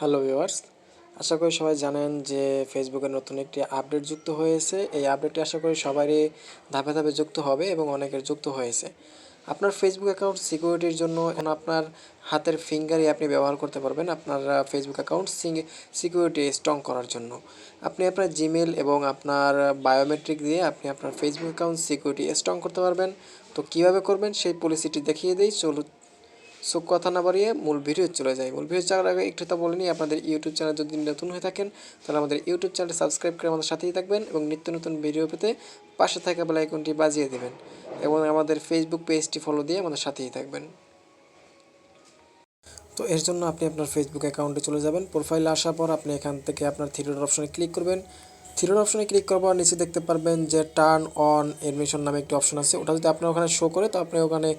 Hello viewers আশা করি সবাই জানেন যে ফেসবুকে নতুন একটি আপডেট যুক্ত হয়েছে। এই আপডেটটি আশা করি সবারই ধাপে ধাপে যুক্ত হবে এবং অনেকের যুক্ত হয়েছে। আপনার ফেসবুক অ্যাকাউন্ট সিকিউরিটির জন্য এখন আপনার হাতের ফিঙ্গারই আপনি ব্যবহার করতে পারবেন আপনার ফেসবুক অ্যাকাউন্ট সিকিউরিটি স্ট্রং করার জন্য। আপনি আপনার জিমেল এবং আপনার বায়োমেট্রিক দিয়ে আপনি আপনার ফেসবুক অ্যাকাউন্ট সিকিউরিটি স্ট্রং করতে পারবেন। তো কীভাবে করবেন সেই পলিসিটি দেখিয়ে দিই। চলুন সো কথা না বাড়িয়ে মূল ভিডিও চলে যায় মূল ভিডিও যাওয়ার আগে একটু তা বলে নিই, আপনাদের ইউটিউব চ্যানেল যদি নতুন হয়ে থাকেন, তাহলে আমাদের ইউটিউব চ্যানেলটি সাবস্ক্রাইব করে আমাদের সাথেই থাকবেন এবং নিত্য নতুন ভিডিও পেতে পাশে থাকা বেল আইকনটি বাজিয়ে দেবেন এবং আমাদের ফেসবুক পেজটি ফলো দিয়ে আমাদের সাথেই থাকবেন। তো এর জন্য আপনি আপনার ফেসবুক অ্যাকাউন্টে চলে যাবেন। প্রোফাইলে আসার পর আপনি এখান থেকে আপনার থ্রিডোর অপশনে ক্লিক করবেন। থ্রিডোর অপশনে ক্লিক করার পর নিচে দেখতে পারবেন যে টার্ন অন এডমিশন নামে একটি অপশন আছে। ওটা যদি আপনার ওখানে শো করে, তো আপনি ওখানে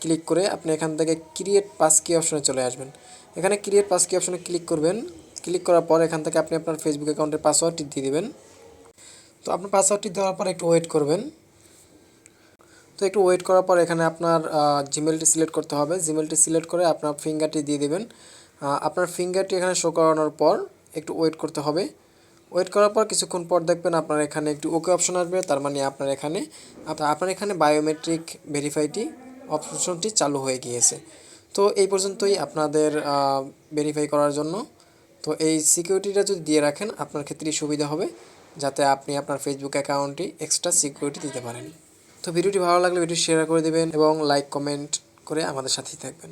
ক্লিক করে আপনি এখান থেকে ক্রিয়েট পাস কি অপশনে চলে আসবেন। এখানে ক্রিয়েট পাস কি অপশনে ক্লিক করবেন। ক্লিক করার পর এখান থেকে আপনি আপনার ফেসবুক অ্যাকাউন্টের পাসওয়ার্ডটি দিয়ে দেবেন। তো আপনার পাসওয়ার্ডটি দেওয়ার পর একটু ওয়েট করবেন। তো একটু ওয়েট করার পর এখানে আপনার জিমেলটি সিলেক্ট করতে হবে। জিমেলটি সিলেক্ট করে আপনার ফিঙ্গারটি দিয়ে দেবেন। আপনার ফিঙ্গারটি এখানে শো করানোর পর একটু ওয়েট করতে হবে। ওয়েট করার পর কিছুক্ষণ পর দেখবেন আপনার এখানে একটু ওকে অপশন আসবে। তার মানে আপনার এখানে আপনার এখানে বায়োমেট্রিক ভেরিফাইটি অপশনটি চালু হয়ে গিয়েছে। তো এই পর্যন্তই আপনাদের ভেরিফাই করার জন্য। তো এই সিকিউরিটিটা যদি দিয়ে রাখেন, আপনার ক্ষেত্রে সুবিধা হবে, যাতে আপনি আপনার ফেসবুক অ্যাকাউন্টটি এক্সট্রা সিকিউরিটি দিতে পারেন। তো ভিডিওটি ভালো লাগলে ভিডিও শেয়ার করে দেবেন এবং লাইক কমেন্ট করে আমাদের সাথেই থাকবেন।